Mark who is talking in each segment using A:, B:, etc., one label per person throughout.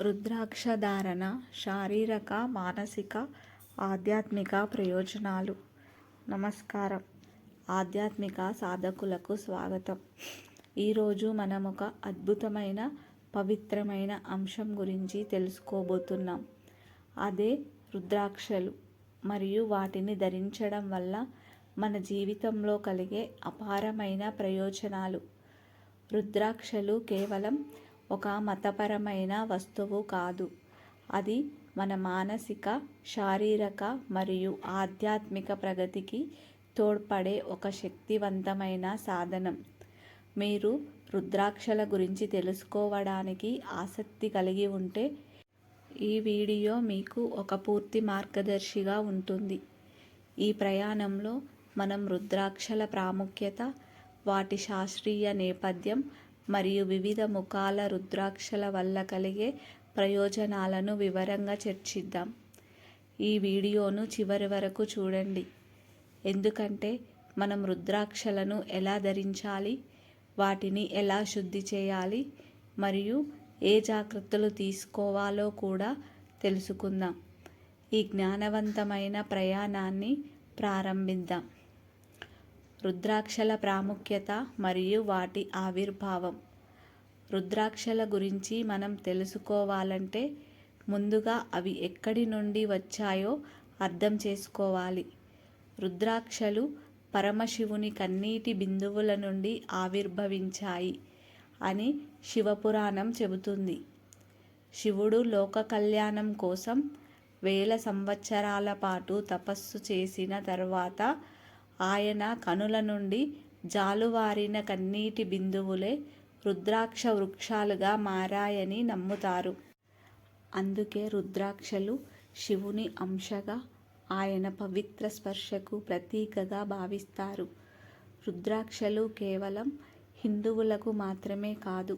A: రుద్రాక్ష ధారణ శారీరక మానసిక ఆధ్యాత్మిక ప్రయోజనాలు. నమస్కారం. ఆధ్యాత్మిక సాధకులకు స్వాగతం. ఈరోజు మనం ఒక అద్భుతమైన పవిత్రమైన అంశం గురించి తెలుసుకోబోతున్నాం. అదే రుద్రాక్షలు. మరియు వాటిని ధరించడం వల్ల మన జీవితంలో కలిగే అపారమైన ప్రయోజనాలు. రుద్రాక్షలు కేవలం ఒక మతపరమైన వస్తువు కాదు. అది మన మానసిక శారీరక మరియు ఆధ్యాత్మిక ప్రగతికి తోడ్పడే ఒక శక్తివంతమైన సాధనం. మీరు రుద్రాక్షల గురించి తెలుసుకోవడానికి ఆసక్తి కలిగి ఉంటే ఈ వీడియో మీకు ఒక పూర్తి మార్గదర్శిగా ఉంటుంది. ఈ ప్రయాణంలో మనం రుద్రాక్షల ప్రాముఖ్యత వాటి శాస్త్రీయ నేపథ్యం మరియు వివిధ ముఖాల రుద్రాక్షల వల్ల కలిగే ప్రయోజనాలను వివరంగా చర్చిద్దాం. ఈ వీడియోను చివరి వరకు చూడండి. ఎందుకంటే మనం రుద్రాక్షలను ఎలా ధరించాలి వాటిని ఎలా శుద్ధి చేయాలి మరియు ఏ జాగ్రత్తలు తీసుకోవాలో కూడా తెలుసుకుందాం. ఈ జ్ఞానవంతమైన ప్రయాణాన్ని ప్రారంభిద్దాం. రుద్రాక్షల ప్రాముఖ్యత మరియు వాటి ఆవిర్భావం. రుద్రాక్షల గురించి మనం తెలుసుకోవాలంటే ముందుగా అవి ఎక్కడి నుండి వచ్చాయో అర్థం చేసుకోవాలి. రుద్రాక్షలు పరమశివుని కన్నీటి బిందువుల నుండి ఆవిర్భవించాయి అని శివపురాణం చెబుతుంది. శివుడు లోక కళ్యాణం కోసం వేల సంవత్సరాల పాటు తపస్సు చేసిన తర్వాత ఆయన కనుల నుండి జాలువారిన కన్నీటి బిందువులే రుద్రాక్ష వృక్షాలుగా మారాయని నమ్ముతారు. అందుకే రుద్రాక్షలు శివుని అంశగా ఆయన పవిత్ర స్పర్శకు ప్రతీకగా భావిస్తారు. రుద్రాక్షలు కేవలం హిందువులకు మాత్రమే కాదు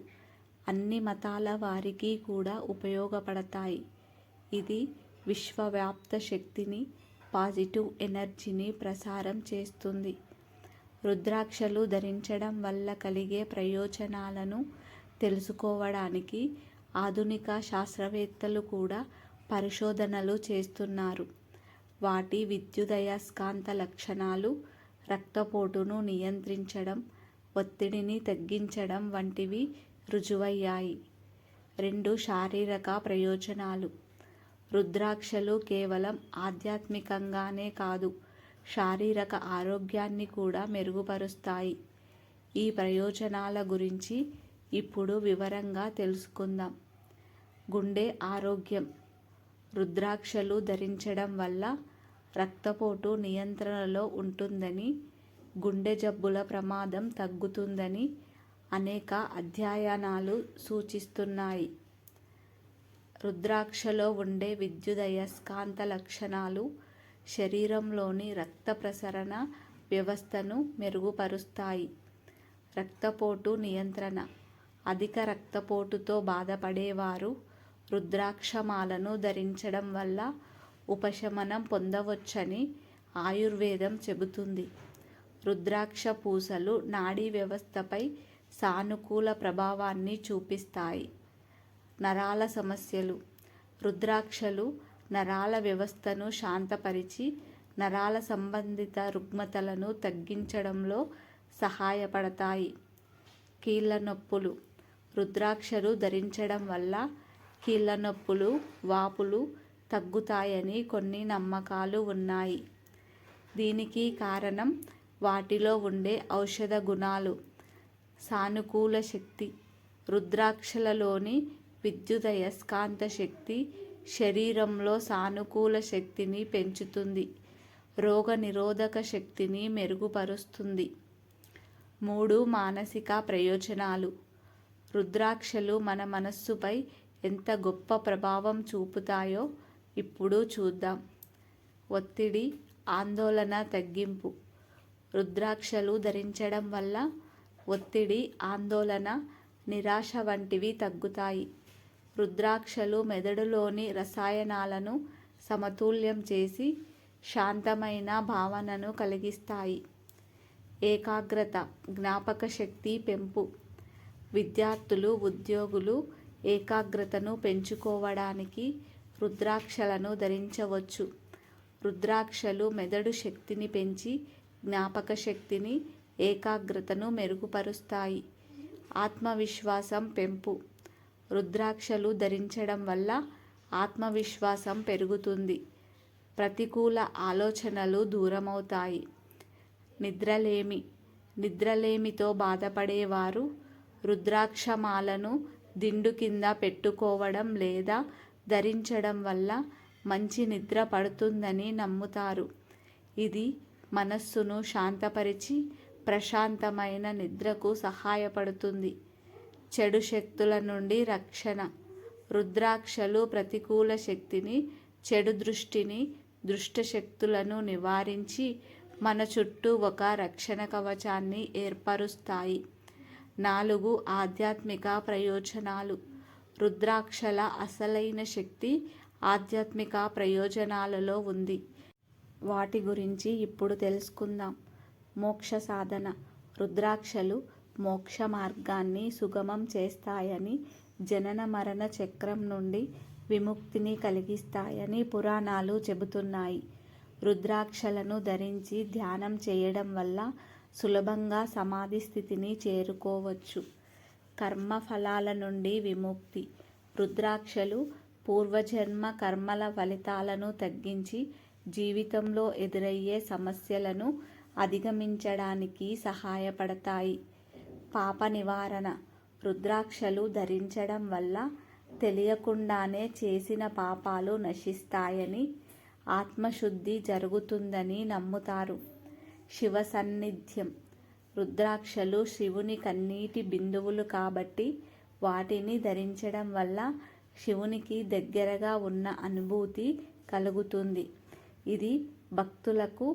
A: అన్ని మతాల వారికి కూడా ఉపయోగపడతాయి. ఇది విశ్వవ్యాప్త శక్తిని పాజిటివ్ ఎనర్జీని ప్రసారం చేస్తుంది. రుద్రాక్షలు ధరించడం వల్ల కలిగే ప్రయోజనాలను తెలుసుకోవడానికి ఆధునిక శాస్త్రవేత్తలు కూడా పరిశోధనలు చేస్తున్నారు. వాటి విద్యుదయస్కాంత లక్షణాలు రక్తపోటును నియంత్రించడం ఒత్తిడిని తగ్గించడం వంటివి రుజువయ్యాయి. రెండు శారీరక ప్రయోజనాలు. రుద్రాక్షలు కేవలం ఆధ్యాత్మికంగానే కాదు శారీరక ఆరోగ్యాన్ని కూడా మెరుగుపరుస్తాయి. ఈ ప్రయోజనాల గురించి ఇప్పుడు వివరంగా తెలుసుకుందాం. గుండె ఆరోగ్యం. రుద్రాక్షలు ధరించడం వల్ల రక్తపోటు నియంత్రణలో ఉంటుందని గుండె జబ్బుల ప్రమాదం తగ్గుతుందని అనేక అధ్యయనాలు సూచిస్తున్నాయి. రుద్రాక్షలో ఉండే విద్యుదయస్కాంత లక్షణాలు శరీరంలోని రక్త ప్రసరణ వ్యవస్థను మెరుగుపరుస్తాయి. రక్తపోటు నియంత్రణ. అధిక రక్తపోటుతో బాధపడేవారు రుద్రాక్షమాలను ధరించడం వల్ల ఉపశమనం పొందవచ్చని ఆయుర్వేదం చెబుతుంది. రుద్రాక్ష పూసలు నాడీ వ్యవస్థపై సానుకూల ప్రభావాన్ని చూపిస్తాయి. నరాల సమస్యలు రుద్రాక్షలు నరాల వ్యవస్థను శాంతపరిచి నరాల సంబంధిత రుగ్మతలను తగ్గించడంలో సహాయపడతాయి. కీళ్ళ నొప్పులు రుద్రాక్షలు ధరించడం వల్ల కీళ్ళ నొప్పులు వాపులు తగ్గుతాయని కొన్ని నమ్మకాలు ఉన్నాయి. దీనికి కారణం వాటిలో ఉండే ఔషధ గుణాలు సానుకూల శక్తి రుద్రాక్షలలోని విద్యుదయస్కాంత శక్తి శరీరంలో సానుకూల శక్తిని పెంచుతుంది. రోగ నిరోధక శక్తిని మెరుగుపరుస్తుంది. మూడు మానసిక ప్రయోజనాలు. రుద్రాక్షలు మన మనస్సుపై ఎంత గొప్ప ప్రభావం చూపుతాయో ఇప్పుడు చూద్దాం. ఒత్తిడి ఆందోళన తగ్గింపు. రుద్రాక్షలు ధరించడం వల్ల ఒత్తిడి ఆందోళన నిరాశ వంటివి తగ్గుతాయి. రుద్రాక్షలు మెదడులోని రసాయనాలను సమతుల్యం చేసి శాంతమైన భావనను కలిగిస్తాయి. ఏకాగ్రత జ్ఞాపక శక్తి పెంపు. విద్యార్థులు ఉద్యోగులు ఏకాగ్రతను పెంచుకోవడానికి రుద్రాక్షలను ధరించవచ్చు. రుద్రాక్షలు మెదడు శక్తిని పెంచి జ్ఞాపక శక్తిని ఏకాగ్రతను మెరుగుపరుస్తాయి. ఆత్మవిశ్వాసం పెంపు. రుద్రాక్షలు ధరించడం వల్ల ఆత్మవిశ్వాసం పెరుగుతుంది. ప్రతికూల ఆలోచనలు దూరమవుతాయి. నిద్రలేమి నిద్రలేమితో బాధపడేవారు రుద్రాక్షమాలను దిండు కింద పెట్టుకోవడం లేదా ధరించడం వల్ల మంచి నిద్ర పడుతుందని నమ్ముతారు. ఇది మనస్సును శాంతపరిచి ప్రశాంతమైన నిద్రకు సహాయపడుతుంది. చెడు శక్తుల నుండి రక్షణ. రుద్రాక్షలు ప్రతికూల శక్తిని చెడు దృష్టిని దృష్ట శక్తులను నివారించి మన చుట్టూ ఒక రక్షణ కవచాన్ని ఏర్పరుస్తాయి. నాలుగు ఆధ్యాత్మిక ప్రయోజనాలు. రుద్రాక్షల అసలైన శక్తి ఆధ్యాత్మిక ప్రయోజనాలలో ఉంది. వాటి గురించి ఇప్పుడు తెలుసుకుందాం. మోక్ష సాధన. రుద్రాక్షలు మోక్ష మార్గాన్ని సుగమం చేస్తాయని జనన మరణ చక్రం నుండి విముక్తిని కలిగిస్తాయని పురాణాలు చెబుతున్నాయి. రుద్రాక్షలను ధరించి ధ్యానం చేయడం వల్ల సులభంగా సమాధి స్థితిని చేరుకోవచ్చు. కర్మ ఫలాల నుండి విముక్తి. రుద్రాక్షలు పూర్వజన్మ కర్మల ఫలితాలను తగ్గించి జీవితంలో ఎదురయ్యే సమస్యలను అధిగమించడానికి సహాయపడతాయి. పాప నివారణ రుద్రాక్షలు ధరించడం వల్ల తెలియకుండానే చేసిన పాపాలు నశిస్తాయని ఆత్మశుద్ధి జరుగుతుందని నమ్ముతారు. శివ సన్నిధ్యం రుద్రాక్షలు శివుని కన్నీటి బిందువులు కాబట్టి వాటిని ధరించడం వల్ల శివునికి దగ్గరగా ఉన్న అనుభూతి కలుగుతుంది. ఇది భక్తులకు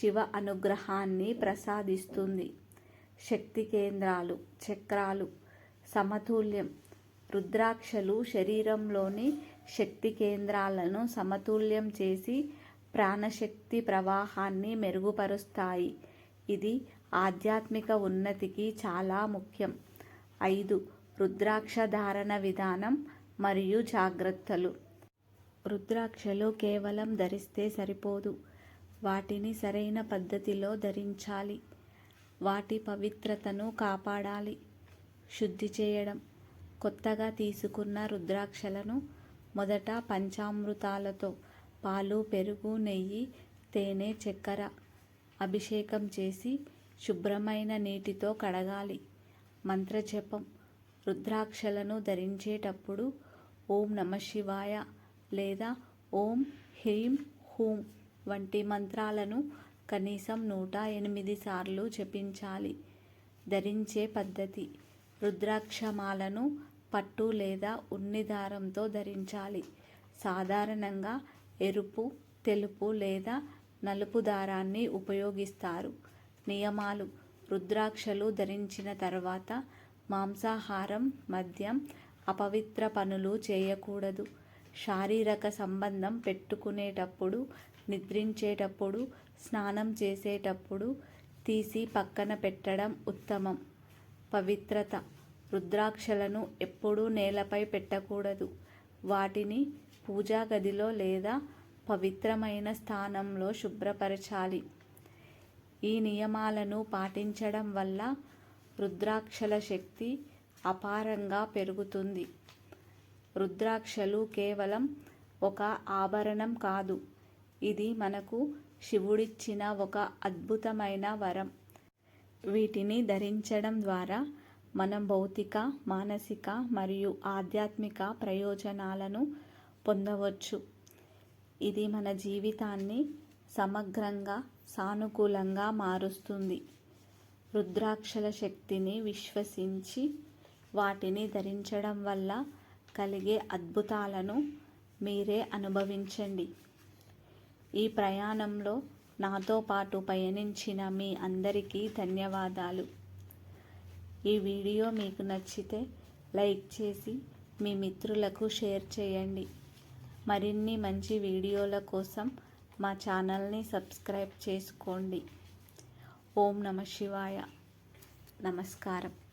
A: శివ అనుగ్రహాన్ని ప్రసాదిస్తుంది. శక్తి కేంద్రాలు చక్రాలు సమతుల్యం. రుద్రాక్షలు శరీరంలోని శక్తి కేంద్రాలను సమతుల్యం చేసి ప్రాణశక్తి ప్రవాహాన్ని మెరుగుపరుస్తాయి. ఇది ఆధ్యాత్మిక ఉన్నతికి చాలా ముఖ్యం. ఐదు. రుద్రాక్ష ధారణ విధానం మరియు జాగ్రత్తలు. రుద్రాక్షలు కేవలం ధరిస్తే సరిపోదు. వాటిని సరైన పద్ధతిలో ధరించాలి. వాటి పవిత్రతను కాపాడాలి. శుద్ధి చేయడం. కొత్తగా తీసుకున్న రుద్రాక్షలను మొదట పంచామృతాలతో పాలు పెరుగు నెయ్యి తేనె చక్కెర అభిషేకం చేసి శుభ్రమైన నీటితో కడగాలి. మంత్రజపం. రుద్రాక్షలను ధరించేటప్పుడు ఓం నమ శివాయ లేదా ఓం హ్రీం హూం వంటి మంత్రాలను కనీసం నూట ఎనిమిది సార్లు జపించాలి. ధరించే పద్ధతి. రుద్రాక్షమాలను పట్టు లేదా ఉన్ని దారంతో ధరించాలి. సాధారణంగా ఎరుపు తెలుపు లేదా నలుపు దారాన్ని ఉపయోగిస్తారు. నియమాలు. రుద్రాక్షలు ధరించిన తర్వాత మాంసాహారం మద్యం అపవిత్ర పనులు చేయకూడదు. శారీరక సంబంధం పెట్టుకునేటప్పుడు నిద్రించేటప్పుడు స్నానం చేసేటప్పుడు తీసి పక్కన పెట్టడం ఉత్తమం. పవిత్రత. రుద్రాక్షలను ఎప్పుడూ నేలపై పెట్టకూడదు. వాటిని పూజా గదిలో లేదా పవిత్రమైన స్థానంలో శుభ్రపరచాలి. ఈ నియమాలను పాటించడం వల్ల రుద్రాక్షల శక్తి అపారంగా పెరుగుతుంది. రుద్రాక్షలు కేవలం ఒక ఆభరణం కాదు. ఇది మనకు శివుడిచ్చిన ఒక అద్భుతమైన వరం. వీటిని ధరించడం ద్వారా మనం భౌతిక మానసిక మరియు ఆధ్యాత్మిక ప్రయోజనాలను పొందవచ్చు. ఇది మన జీవితాన్ని సమగ్రంగా సానుకూలంగా మారుస్తుంది. రుద్రాక్షల శక్తిని విశ్వసించి వాటిని ధరించడం వల్ల కలిగే అద్భుతాలను మీరే అనుభవించండి. ఈ ప్రయాణంలో నాతో పాటు పయనించిన మీ అందరికీ ధన్యవాదాలు. ఈ వీడియో మీకు నచ్చితే లైక్ చేసి మీ మిత్రులకు షేర్ చేయండి. మరిన్ని మంచి వీడియోల కోసం మా ఛానల్ని సబ్స్క్రైబ్ చేసుకోండి. ఓం నమ శివాయ. నమస్కారం.